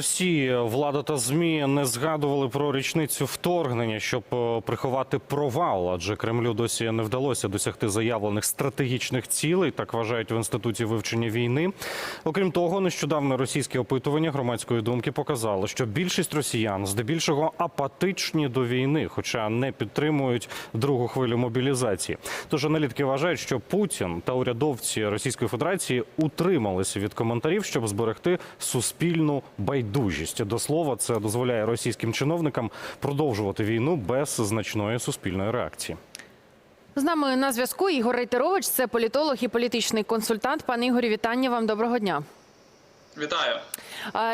Росії влада та змі не згадували про річницю вторгнення, щоб е, приховати провал, адже Кремлю досі не вдалося досягти заявлених стратегічних цілей. Так вважають в інституті вивчення війни. Окрім того, нещодавне російське опитування громадської думки показало, що більшість росіян здебільшого апатичні до війни, хоча не підтримують другу хвилю мобілізації. Тож аналітики вважають, що Путін та урядовці Російської Федерації утрималися від коментарів, щоб зберегти суспільну байдужість. До слова, це дозволяє російським чиновникам продовжувати війну без значної суспільної реакції. З нами на зв'язку Ігор Рейтерович, це політолог і політичний консультант. Пане Ігорі, вітання вам. Доброго дня. Вітаю.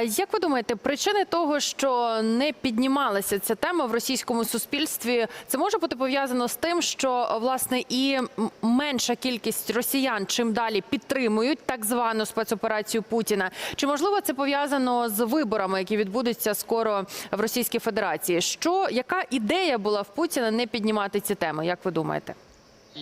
Як ви думаєте, причини того, що не піднімалася ця тема в російському суспільстві, це може бути пов'язано з тим, що власне і менша кількість росіян чим далі підтримують так звану спецоперацію Путіна? Чи можливо це пов'язано з виборами, які відбудуться скоро в Російській Федерації? Що яка ідея була в Путіна не піднімати ці теми? Як ви думаєте?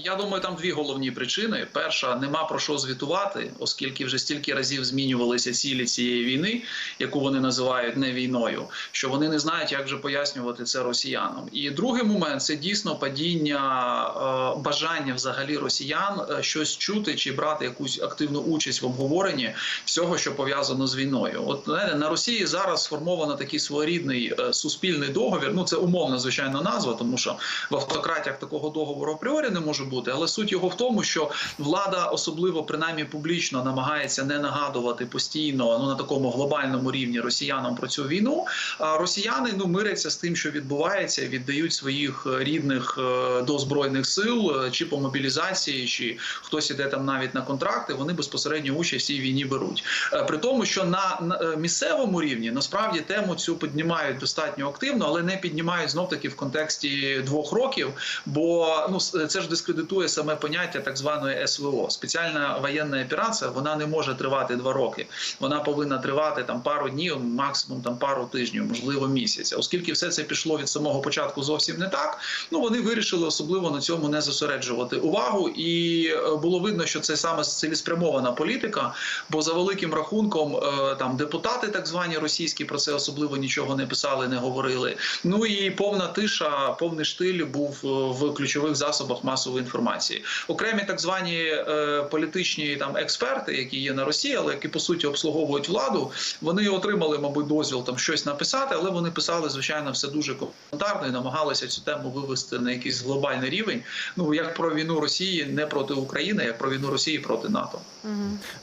Я думаю, там дві головні причини. Перша, нема про що звітувати, оскільки вже стільки разів змінювалися цілі цієї війни, яку вони називають не війною, що вони не знають, як же пояснювати це росіянам. І другий момент це дійсно падіння е, бажання взагалі росіян е, щось чути чи брати якусь активну участь в обговоренні всього, що пов'язано з війною. От знаєте, на Росії зараз сформовано такий своєрідний е, суспільний договір. Ну це умовна звичайно назва, тому що в автократіях такого договору апріорі не може бути. Але суть його в тому, що влада, особливо принаймні публічно, намагається не нагадувати постійно ну на такому глобальному рівні росіянам про цю війну. А росіяни ну миряться з тим, що відбувається, віддають своїх рідних е, до збройних сил е, чи по мобілізації, чи хтось іде там навіть на контракти. Вони безпосередньо участь цій війні беруть. Е, При тому, що на, місцевому рівні насправді тему цю піднімають достатньо активно, але не піднімають знов таки в контексті двох років. Бо ну це ж дискредитує саме поняття так званої СВО. Спеціальна воєнна операція вона не може тривати два роки. Вона повинна тривати там пару днів, максимум там пару тижнів, можливо, місяця. Оскільки все це пішло від самого початку зовсім не так. Ну вони вирішили особливо на цьому не зосереджувати увагу, і е, було видно, що це саме цілеспрямована політика. Бо за великим рахунком е, там депутати, так звані російські, про це особливо нічого не писали, не говорили. Ну і повна тиша, повний штиль був е, в ключових засобах масової інформації. Окремі так звані е, політичні там експерти, які є на Росії, але які по суті обслуговують владу. Вони отримали, мабуть, дозвіл там щось написати, але вони писали звичайно все дуже коментарно і намагалися цю тему вивести на якийсь глобальний рівень. Ну як про війну Росії не проти України, як про війну Росії проти НАТО.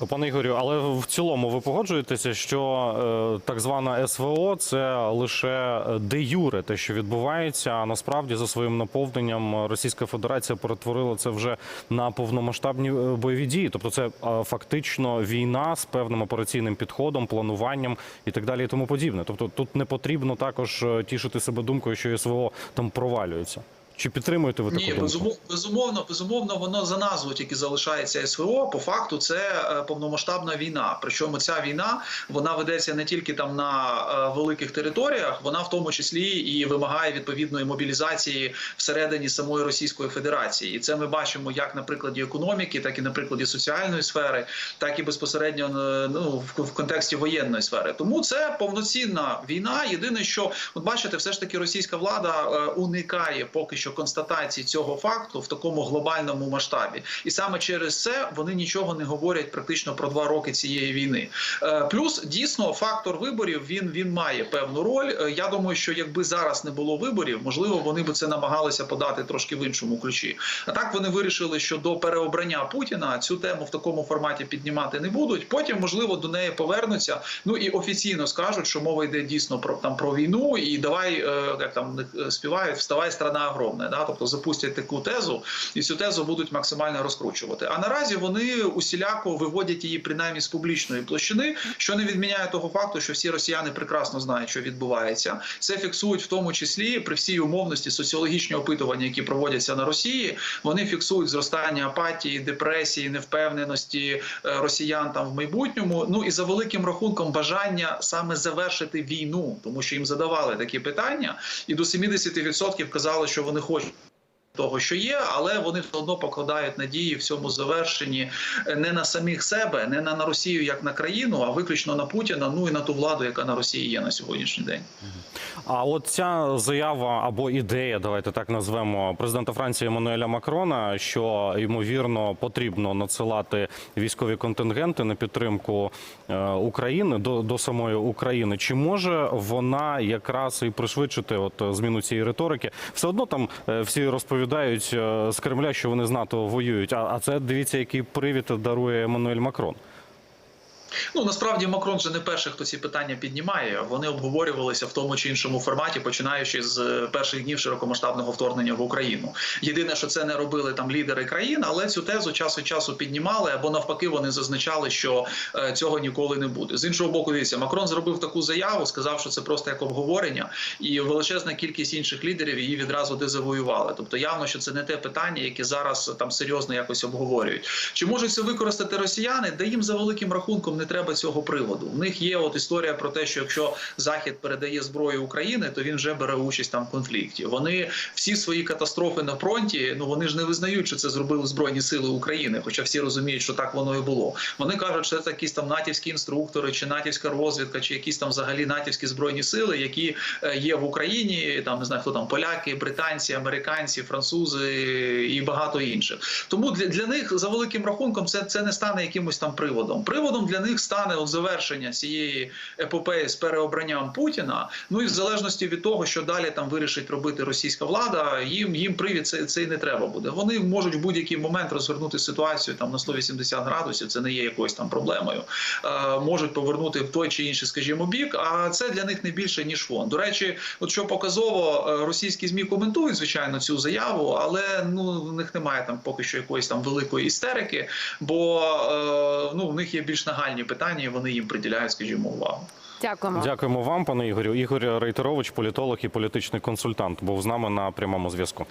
Пане Ігорю, але в цілому ви погоджуєтеся, що е, так звана СВО це лише де юре те, що відбувається. А насправді за своїм наповненням Російська Федерація перетворила це вже на повномасштабні е, бойові дії. Тобто, це е, фактично війна з певним операційним підходом, плануванням і так далі, і тому подібне. Тобто, тут не потрібно також е, тішити себе думкою, що СВО там провалюється. Чи підтримуєте ви таку Ні, думку? безумовно, безумовно, безумовно, воно за назвою тільки залишається СВО. По факту це е, повномасштабна війна. Причому ця війна вона ведеться не тільки там на е, великих територіях, вона в тому числі і вимагає відповідної мобілізації всередині самої Російської Федерації. І це ми бачимо як на прикладі економіки, так і на прикладі соціальної сфери, так і безпосередньо е, ну в, в контексті воєнної сфери. Тому це повноцінна війна. Єдине, що от бачите, все ж таки російська влада уникає поки що констатації цього факту в такому глобальному масштабі, і саме через це вони нічого не говорять практично про два роки цієї війни. Е, Плюс дійсно фактор виборів він, він має певну роль. Е, Я думаю, що якби зараз не було виборів, можливо, вони б це намагалися подати трошки в іншому ключі. А так вони вирішили, що до переобрання Путіна цю тему в такому форматі піднімати не будуть. Потім, можливо, до неї повернуться. Ну і офіційно скажуть, що мова йде дійсно про там про війну, і давай е, як там співають, вставай страна огромна. Да? Тобто запустять таку тезу, і цю тезу будуть максимально розкручувати. А наразі вони усіляко виводять її принаймні з публічної площини, що не відміняє того факту, що всі росіяни прекрасно знають, що відбувається. Це фіксують в тому числі при всій умовності соціологічні опитування, які проводяться на Росії. Вони фіксують зростання апатії, депресії, невпевненості е, росіян там в майбутньому. Ну і за великим рахунком бажання саме завершити війну, тому що їм задавали такі питання, і до 70% казали, що вони хочуть. Того, що є, але вони все одно покладають надії в цьому завершенні не на самих себе, не на, на Росію як на країну, а виключно на Путіна, ну і на ту владу, яка на Росії є на сьогоднішній день. А от ця заява або ідея, давайте так назвемо президента Франції Еммануеля Макрона, що ймовірно потрібно надсилати військові контингенти на підтримку е, України до, до самої України. Чи може вона якраз і пришвидшити от зміну цієї риторики? Все одно там е, всі розповідають е, з Кремля, що вони з НАТО воюють. А, а це дивіться, який привід дарує Еммануель Макрон. Ну насправді Макрон вже не перший, хто ці питання піднімає. Вони обговорювалися в тому чи іншому форматі, починаючи з е, перших днів широкомасштабного вторгнення в Україну. Єдине, що це не робили там лідери країн, але цю тезу час від часу піднімали, або навпаки, вони зазначали, що е, цього ніколи не буде. З іншого боку, дивіться, Макрон зробив таку заяву, сказав, що це просто як обговорення, і величезна кількість інших лідерів її відразу дезавоювали. Тобто, явно, що це не те питання, яке зараз там серйозно якось обговорюють. Чи можуть це використати росіяни? Да їм за великим рахунком не треба цього приводу. У них є от історія про те, що якщо Захід передає зброю України, то він вже бере участь там в конфлікті. Вони всі свої катастрофи на фронті. Ну вони ж не визнають, що це зробили збройні сили України, хоча всі розуміють, що так воно і було. Вони кажуть, що це якісь там натівські інструктори, чи натівська розвідка, чи якісь там взагалі натівські збройні сили, які е, є в Україні. Там не знаю, хто там поляки, британці, американці, французи і багато інших. Тому для, для них за великим рахунком це, це не стане якимось там приводом. Приводом для них стане от завершення цієї епопеї з переобранням Путіна. Ну і в залежності від того, що далі там вирішить робити російська влада, їм їм привід це, це не треба буде. Вони можуть в будь-який момент розвернути ситуацію там на 180 градусів. Це не є якоюсь там проблемою. Е, можуть повернути в той чи інший, скажімо, бік. А це для них не більше ніж фон. До речі, от що показово, е, російські змі коментують звичайно цю заяву, але ну в них немає там поки що якоїсь там великої істерики, бо е, ну в них є більш нагальні питання, і вони їм приділяють, скажімо, увагу. Дякуємо. Дякуємо вам, пане Ігорю. Ігор Рейтерович, політолог і політичний консультант, був з нами на прямому зв'язку.